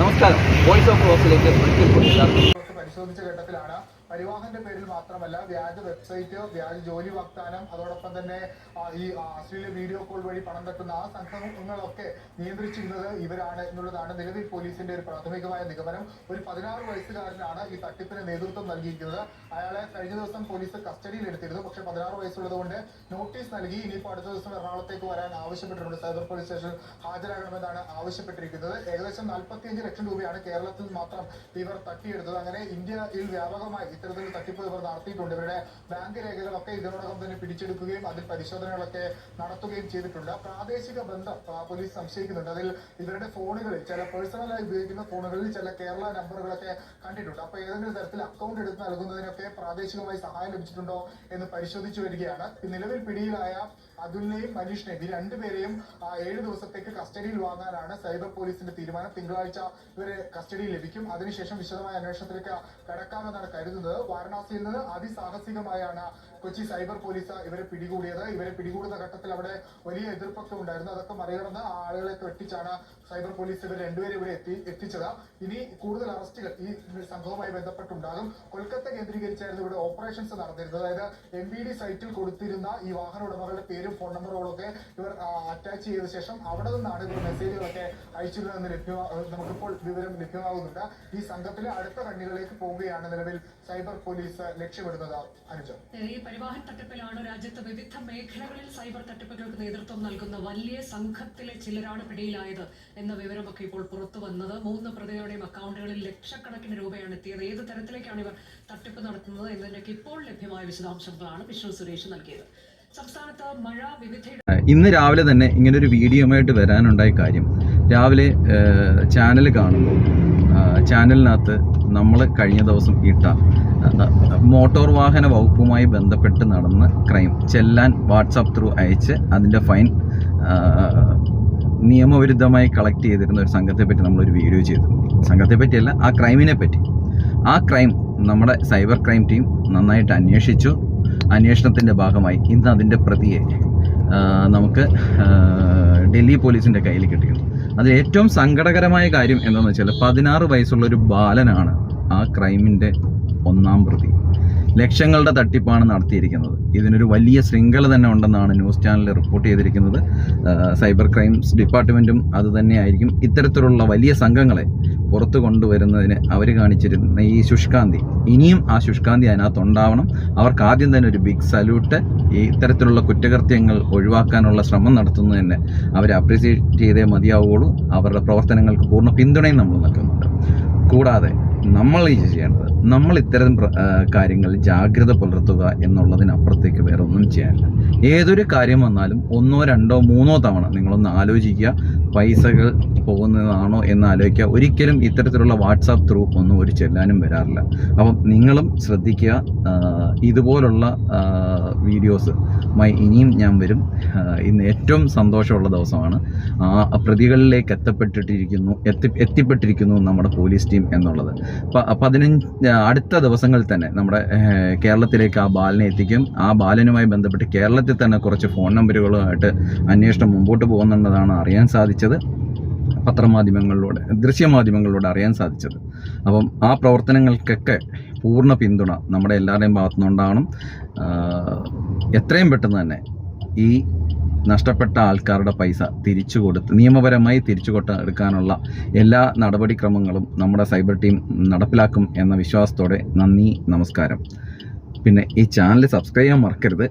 നമസ്കാരം. Voice of റോസിലേക്ക് ഒരിക്കൽ കൂടി പരിശോധിച്ച ഘട്ടത്തിലാണ് പരിവാഹന്റെ പേരിൽ മാത്രമല്ല വ്യാജ വെബ്സൈറ്റ് വ്യാജ ജോലി വാഗ്ദാനം അതോടൊപ്പം തന്നെ ഈ അശ്ലീല വീഡിയോ കോൾ വഴി പണം തട്ടുന്ന ആ സംഘങ്ങളൊക്കെ നിയന്ത്രിച്ചിരുന്നത് ഇവരാണ് എന്നുള്ളതാണ് നിലവിൽ പോലീസിന്റെ ഒരു പ്രാഥമികമായ നിഗമനം. ഒരു പതിനാറ് വയസ്സുകാരനാണ് ഈ തട്ടിപ്പിന് നേതൃത്വം നൽകിയിരിക്കുന്നത് അയാളെ കഴിഞ്ഞ ദിവസം പോലീസ് കസ്റ്റഡിയിൽ എടുത്തിരുന്നു പക്ഷേ പതിനാറ് വയസ്സുള്ളത് കൊണ്ട് നോട്ടീസ് നൽകി. ഇനിയിപ്പോൾ അടുത്ത ദിവസം എറണാകുളത്തേക്ക് വരാൻ ആവശ്യപ്പെട്ടിട്ടുണ്ട്. സൈബർ പോലീസ് സ്റ്റേഷൻ ഹാജരാകണമെന്നാണ് ആവശ്യപ്പെട്ടിരിക്കുന്നത്. ഏകദേശം നാൽപ്പത്തിയഞ്ച് ലക്ഷം രൂപയാണ് കേരളത്തിൽ മാത്രം ഇവർ തട്ടിയെടുത്തത്. അങ്ങനെ ഇന്ത്യയിൽ വ്യാപകമായി ഇത്തരത്തിൽ തട്ടിപ്പ് ഇവർ നടത്തിയിട്ടുണ്ട്. ഇവരുടെ ബാങ്ക് രേഖകളൊക്കെ ഇതിനോടകം തന്നെ പിടിച്ചെടുക്കുകയും അതിൽ പരിശോധനകളൊക്കെ നടത്തുകയും ചെയ്തിട്ടുണ്ട്. പ്രാദേശിക ബന്ധം പോലീസ് സംശയിക്കുന്നുണ്ട്. അതിൽ ഇവരുടെ ഫോണുകളിൽ ചില പേഴ്സണലായി ഉപയോഗിക്കുന്ന ഫോണുകളിൽ ചില കേരള നമ്പറുകളൊക്കെ കണ്ടിട്ടുണ്ട്. അപ്പൊ ഏതെങ്കിലും തരത്തിൽ അക്കൗണ്ട് എടുത്ത് നൽകുന്നതിനൊക്കെ പ്രാദേശികമായി സഹായം ലഭിച്ചിട്ടുണ്ടോ എന്ന് പരിശോധിച്ചു വരികയാണ്. നിലവിൽ പിടിയിലായ അതുലിനെയും മനീഷിനെയും ഈ രണ്ടുപേരെയും ഏഴ് ദിവസത്തേക്ക് കസ്റ്റഡിയിൽ വാങ്ങാനാണ് സൈബർ പോലീസിന്റെ തീരുമാനം. തിങ്കളാഴ്ച ഇവരെ കസ്റ്റഡിയിൽ ലഭിക്കും. അതിനുശേഷം വിശദമായ അന്വേഷണത്തിലേക്ക് കടക്കാമെന്നാണ് കരുതുന്നത്. വാരണാസിയിൽ നിന്ന് അതിസാഹസികമായാണ് കൊച്ചി സൈബർ പോലീസ് ഇവരെ പിടികൂടിയത്. ഇവരെ പിടികൂടുന്ന ഘട്ടത്തിൽ അവിടെ വലിയ എതിർപ്പൊക്കെ ഉണ്ടായിരുന്നു. അതൊക്കെ മറികടന്ന് ആ ആളുകളെ വെട്ടിച്ചാണ് സൈബർ പോലീസ് ഇവർ രണ്ടുപേരെ ഇവിടെ എത്തി എത്തിച്ചത്. ഇനി കൂടുതൽ അറസ്റ്റുകൾ ഈ സംഭവവുമായി ബന്ധപ്പെട്ടുണ്ടാകും. കൊൽക്കത്ത കേന്ദ്രീകരിച്ചായിരുന്നു ഇവിടെ ഓപ്പറേഷൻസ് നടന്നിരുന്നത്. അതായത് എം ബി ഡി സൈറ്റിൽ കൊടുത്തിരുന്ന ഈ വാഹന ഉടമകളുടെ പേരും ഫോൺ നമ്പറുകളൊക്കെ ഇവർ അറ്റാച്ച് ചെയ്ത ശേഷം അവിടെ നിന്നാണ് ഇവർ മെസ്സേജുകളൊക്കെ അയച്ചിരുന്നതെന്ന് ലഭ്യമാ നമുക്കിപ്പോൾ വിവരം ലഭ്യമാകുന്നുണ്ട്. ഈ സംഘത്തിലെ അടുത്ത കണ്ണികളിലേക്ക് പോവുകയാണ് നിലവിൽ സൈബർ പോലീസ് ലക്ഷ്യമിടുന്നത് അനുജ. ഈ പരിവാഹൻ തട്ടിപ്പിലാണ് രാജ്യത്ത് വിവിധ മേഖലകളിൽ സൈബർ തട്ടിപ്പുകൾക്ക് നേതൃത്വം നൽകുന്ന വലിയ സംഘത്തിലെ ചിലരാണ് പിടിയിലായത് എന്ന വിവരമൊക്കെ ഇപ്പോൾ പുറത്തു വന്നത്. മൂന്ന് പ്രതികളുടെയും അക്കൗണ്ടുകളിൽ ലക്ഷക്കണക്കിന് രൂപയാണ് എത്തിയത്. ഏത് തരത്തിലേക്കാണ് ഇവർ തട്ടിപ്പ് നടത്തുന്നത് എന്നതിനൊക്കെ ഇപ്പോൾ ലഭ്യമായ വിശദാംശങ്ങളാണ് വിഷ്ണു സുരേഷ് നൽകിയത്. സംസ്ഥാനത്ത് മഴ വിവിധ ഇന്ന് രാവിലെ തന്നെ ഇങ്ങനൊരു വീഡിയോയുമായിട്ട് വരാനുണ്ടായ കാര്യം രാവിലെ ചാനൽ കാണുമ്പോൾ ചാനലിനകത്ത് നമ്മൾ കഴിഞ്ഞ ദിവസം ഇട്ട മോട്ടോർ വാഹന വകുപ്പുമായി ബന്ധപ്പെട്ട് നടന്ന ക്രൈം. ചെല്ലാൻ വാട്സാപ്പ് ത്രൂ അയച്ച് അതിന്റെ ഫൈൻ നിയമവിരുദ്ധമായി കളക്ട് ചെയ്തിരുന്ന ഒരു സംഘത്തെ പറ്റി നമ്മളൊരു വീഡിയോ ചെയ്തു. സംഘത്തെ പറ്റിയല്ല ആ ക്രൈമിനെ പറ്റി. ആ ക്രൈം നമ്മുടെ സൈബർ ക്രൈം ടീം നന്നായിട്ട് അന്വേഷിച്ചു. അന്വേഷണത്തിന്റെ ഭാഗമായി ഇന്ന് അതിന്റെ പ്രതിയെ നമുക്ക് ഡൽഹി പോലീസിന്റെ കയ്യിൽ കിട്ടിയിരുന്നു അതിൽ ഏറ്റവും സങ്കടകരമായ കാര്യം എന്താണെന്ന് വെച്ചാൽ പതിനാറ് വയസ്സുള്ള ഒരു ബാലനാണ് ആ ക്രൈമിന്റെ ഒന്നാം പ്രതി. ലക്ഷങ്ങളുടെ തട്ടിപ്പാണ് നടത്തിയിരിക്കുന്നത്. ഇതിനൊരു വലിയ ശൃംഖല തന്നെ ഉണ്ടെന്നാണ് ന്യൂസ് ചാനലിൽ റിപ്പോർട്ട് ചെയ്തിരിക്കുന്നത്. സൈബർ ക്രൈംസ് ഡിപ്പാർട്ട്മെന്റും അത് തന്നെയായിരിക്കും. ഇത്തരത്തിലുള്ള വലിയ സംഘങ്ങളെ പുറത്തു കൊണ്ടുവരുന്നതിന് അവർ കാണിച്ചിരുന്ന ഈ ശുഷ്കാന്തി ഇനിയും ആ ശുഷ്കാന്തി അതിനകത്ത് ഉണ്ടാവണം അവർക്ക് ആദ്യം തന്നെ ഒരു ബിഗ് സല്യൂട്ട് ഈ ഇത്തരത്തിലുള്ള കുറ്റകൃത്യങ്ങൾ ഒഴിവാക്കാനുള്ള ശ്രമം നടത്തുന്നതിന് അവരെ അപ്രീസിയേറ്റ് ചെയ്തേ മതിയാവുകയുള്ളൂ. അവരുടെ പ്രവർത്തനങ്ങൾക്ക് പൂർണ പിന്തുണയും നമ്മൾ നൽകുന്നുണ്ട്. കൂടാതെ നമ്മൾ ചെയ്യേണ്ടത് നമ്മൾ ഇത്തരം കാര്യങ്ങളിൽ ജാഗ്രത പുലർത്തുക എന്നുള്ളതിനപ്പുറത്തേക്ക് വേറെ ഒന്നും ചെയ്യാനില്ല. ഏതൊരു കാര്യം വന്നാലും ഒന്നോ രണ്ടോ മൂന്നോ തവണ നിങ്ങളൊന്ന് ആലോചിക്കുക. പൈസകൾ പോകുന്നതാണോ എന്ന് ആലോചിക്കുക. ഒരിക്കലും ഇത്തരത്തിലുള്ള വാട്സാപ്പ് ത്രൂ ഒന്നും ഒരു ചെല്ലാനും വരാറില്ല. അപ്പം നിങ്ങളും ശ്രദ്ധിക്കുക. ഇതുപോലുള്ള വീഡിയോസ് മൈ ഇനിയും ഞാൻ വരും. ഇന്ന് ഏറ്റവും സന്തോഷമുള്ള ദിവസമാണ്. ആ പ്രതികളിലേക്ക് എത്തപ്പെട്ടിട്ടിരിക്കുന്നു എത്തി എത്തിപ്പെട്ടിരിക്കുന്നു നമ്മുടെ പോലീസ് ടീം എന്നുള്ളത്. പതിനഞ്ച് അടുത്ത ദിവസങ്ങളിൽ തന്നെ നമ്മുടെ കേരളത്തിലേക്ക് ആ ബാലനെ എത്തിക്കും. ആ ബാലനുമായി ബന്ധപ്പെട്ട് കേരളത്തിൽ തന്നെ കുറച്ച് ഫോൺ നമ്പറുകളുമായിട്ട് അന്വേഷണം മുമ്പോട്ട് പോകുന്നുണ്ടെന്നാണ് അറിയാൻ സാധിച്ചത്. പത്രമാധ്യമങ്ങളിലൂടെ ദൃശ്യമാധ്യമങ്ങളിലൂടെ അറിയാൻ സാധിച്ചത്. അപ്പം ആ പ്രവർത്തനങ്ങൾക്കൊക്കെ പൂർണ പിന്തുണ നമ്മുടെ എല്ലാവരുടെയും ഭാഗത്തുനിന്നുണ്ടാവണം. എത്രയും പെട്ടെന്ന് തന്നെ ഈ നഷ്ടപ്പെട്ട ആൾക്കാരുടെ പൈസ തിരിച്ചു കൊടുത്ത് നിയമപരമായി തിരിച്ചു കൊട്ട എടുക്കാനുള്ള എല്ലാ നടപടിക്രമങ്ങളും നമ്മുടെ സൈബർ ടീം നടപ്പിലാക്കും എന്ന വിശ്വാസത്തോടെ നന്ദി നമസ്കാരം. പിന്നെ ഈ ചാനൽ സബ്സ്ക്രൈബ് ചെയ്യാൻ മറക്കരുത്.